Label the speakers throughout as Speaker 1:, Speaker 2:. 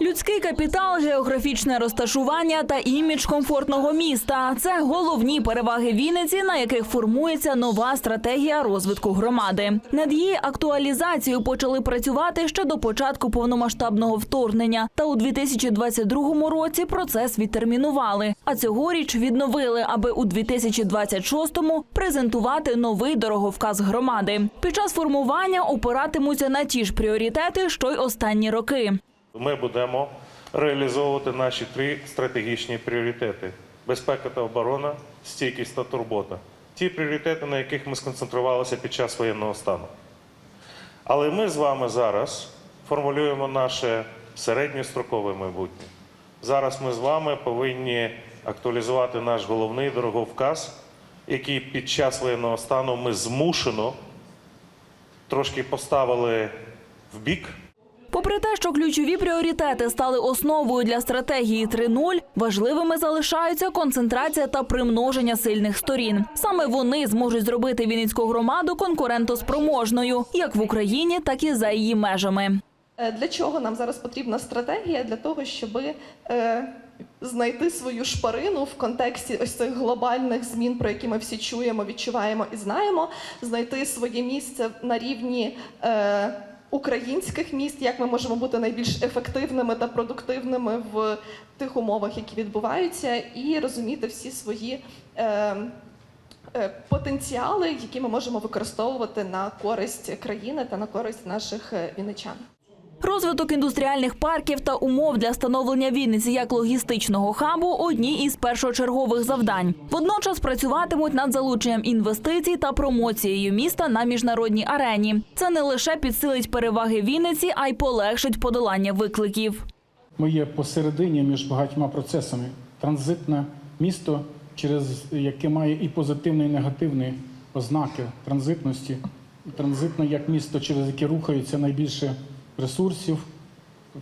Speaker 1: Людський капітал, географічне розташування та імідж комфортного міста це головні переваги Вінниці, на яких формується нова стратегія розвитку громади. Над її актуалізацією почали працювати ще до початку повномасштабного вторгнення. Та у 2022 році процес відтермінували. А цьогоріч відновили, аби у 2026-му презентувати новий дороговказ громади. Під час формування опиратимуться на ті ж пріоритети, що й останні роки.
Speaker 2: Ми будемо реалізовувати наші три стратегічні пріоритети: безпека та оборона, стійкість та турбота. Ті пріоритети, на яких ми сконцентрувалися під час воєнного стану. Але ми з вами зараз формулюємо наше середньострокове майбутнє. Зараз ми з вами повинні актуалізувати наш головний дороговказ, який під час воєнного стану ми змушено трошки поставили в бік.
Speaker 1: Попри те, що ключові пріоритети стали основою для стратегії 3.0, важливими залишаються концентрація та примноження сильних сторін. Саме вони зможуть зробити Вінницьку громаду конкурентоспроможною як в Україні, так і за її межами.
Speaker 3: Е, Для чого нам зараз потрібна стратегія? Для того, щоб е, знайти свою шпарину в контексті ось цих глобальних змін, про які ми всі чуємо, відчуваємо і знаємо, знайти своє місце на рівні. Українських міст, як ми можемо бути найбільш ефективними та продуктивними в тих умовах, які відбуваються, і розуміти всі свої е, е, потенціали, які ми можемо використовувати на користь країни та на користь наших е, вінничан.
Speaker 1: Розвиток індустріальних парків та умов для становлення Вінниці як логістичного хабу одні із першочергових завдань. Водночас працюватимуть над залученням інвестицій та промоцією міста на міжнародній арені. Це не лише підсилить переваги Вінниці, а й полегшить подолання викликів.
Speaker 4: Ми є посередині між багатьма процесами. Транзитне місто, через яке має і позитивні, і негативні ознаки транзитності. Транзитне як місто, через яке рухається найбільше ресурсів,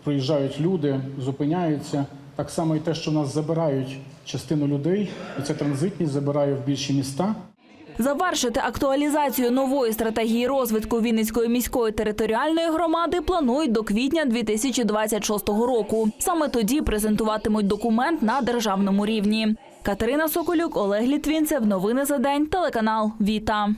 Speaker 4: проїжджають люди, зупиняються. Так само і те, що нас забирають частину людей, і ця транзитність забирає в більші міста.
Speaker 1: Завершити актуалізацію нової стратегії розвитку Вінницької міської територіальної громади планують до квітня 2026 року. Саме тоді презентуватимуть документ на державному рівні. Катерина Соколюк, Олег Літвінцев. Новини за день. Телеканал Віта.